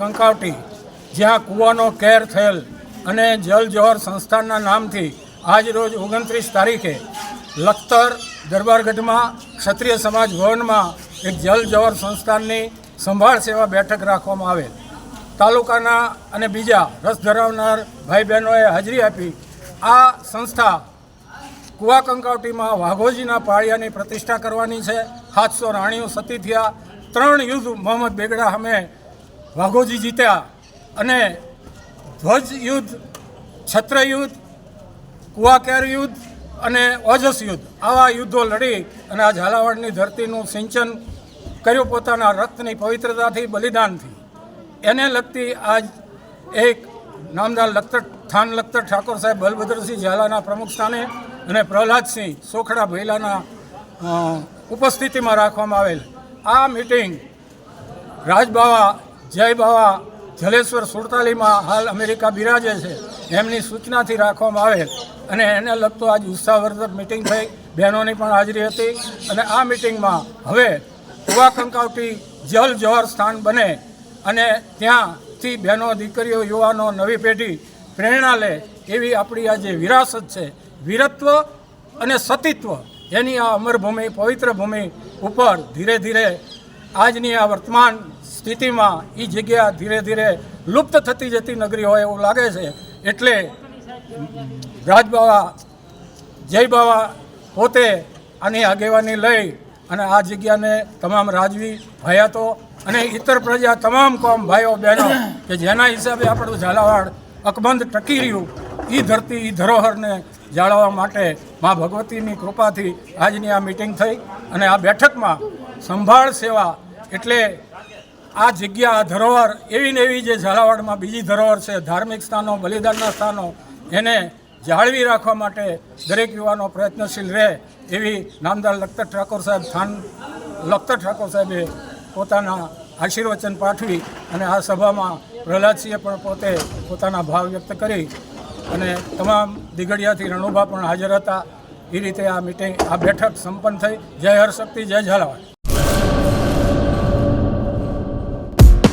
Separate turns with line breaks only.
કંકાવટી, જ્યાં કૂવાનો કેર થયેલ અને જલ જવાહર સંસ્થાનના નામથી આજ રોજ ઓગણત્રીસ તારીખે લખતર દરબારગઢમાં ક્ષત્રિય સમાજ ભવનમાં એક જલ જવાહર સંસ્થાનની સંભાળ સેવા બેઠક રાખવામાં આવેલ. તાલુકાના અને બીજા રસ ધરાવનાર ભાઈ બહેનોએ હાજરી આપી. આ સંસ્થા કુવા કંકાવટીમાં વાઘોજીના પાળિયાની પ્રતિષ્ઠા કરવાની છે. સાતસો રાણીઓ સતી થયા. ત્રણ યુદ્ધ મોહમ્મદ બેગડા સામે વાઘોજી જીત્યા અને ધ્વજ યુદ્ધ, છત્ર યુદ્ધ, કુવાકેર યુદ્ધ અને ઓજસ યુદ્ધ, આવા યુદ્ધો લડી અને આ ઝાલાવાડની ધરતીનું સિંચન કર્યું પોતાના રક્તની પવિત્રતાથી, બલિદાનથી. એને લગતી આજ એક નામદાર લખતર, થાન લખતર ઠાકોર સાહેબ બલભદ્રસિંહ ઝાલાના પ્રમુખ સ્થાને અને પ્રહલાદસિંહ સોખડા ભૈલાના ઉપસ્થિતિમાં રાખવામાં આવેલ. આ મિટિંગ રાજબાવા જય બાવા, જલેશ્વર સુડતાલીમાં હાલ અમેરિકા બિરાજે છે. એમની સૂચનાથી રાખવામાં આવેલ. અને એને લગતો આજ ઉત્સાહવર્ધક મિટિંગ થઈ. બહેનોની પણ હાજરી હતી. અને આ મિટિંગમાં હવે કુવા કંકાવટી જલ જવાહર સ્થાન બને. અને ત્યાંથી બહેનો, દીકરીઓ, યુવાનો, નવી પેઢી પ્રેરણા લે એવી આપણી આ જે વિરાસત છે. વીરત્વ અને સતીત્વ. એની આ અમરભૂમિ, પવિત્ર ભૂમિ ઉપર ધીરે ધીરે આજની આ વર્તમાન સ્થિતિમાં એ જગ્યા ધીરે ધીરે લુપ્ત થતી જતી નગરી હોય એવું લાગે છે. એટલે રાજબાવા જય બાવા પોતે આની આગેવાની લઈ અને આ જગ્યાને તમામ રાજવી ભયાતો અને ઇતર પ્રજા તમામ કોમ ભાઈઓ બહેનો કે જેના હિસાબે આપણું ઝાલાવાડ અકબંધ ટકી રહ્યું એ ધરતી એ ધરોહરને જાળવવા માટે મા ભગવતીની કૃપાથી આજની આ મિટિંગ થઈ અને આ બેઠકમાં સંભાળ સેવા એટલે આ જગ્યા, આ ધરોહર, એવી ને એવી જે ઝાલાવાડમાં બીજી ધરોહર છે, ધાર્મિક સ્થાનો, બલિદાનના સ્થાનો, એને જાળવી રાખવા માટે દરેક યુવાનો પ્રયત્નશીલ રહે એવી નામદાર લખતર ઠાકોર સાહેબ થાન, લખતર ઠાકોર સાહેબે પોતાના આશીર્વચન પાઠવી અને આ સભામાં પ્રહલાદસિંહે પણ પોતે પોતાના ભાવ વ્યક્ત કરી અને તમામ દિગડિયાથી રણુભા પણ હાજર હતા. એ રીતે આ મિટિંગ આ બેઠક સંપન્ન થઈ. જય હરશક્તિ, જય ઝાલાવાડ.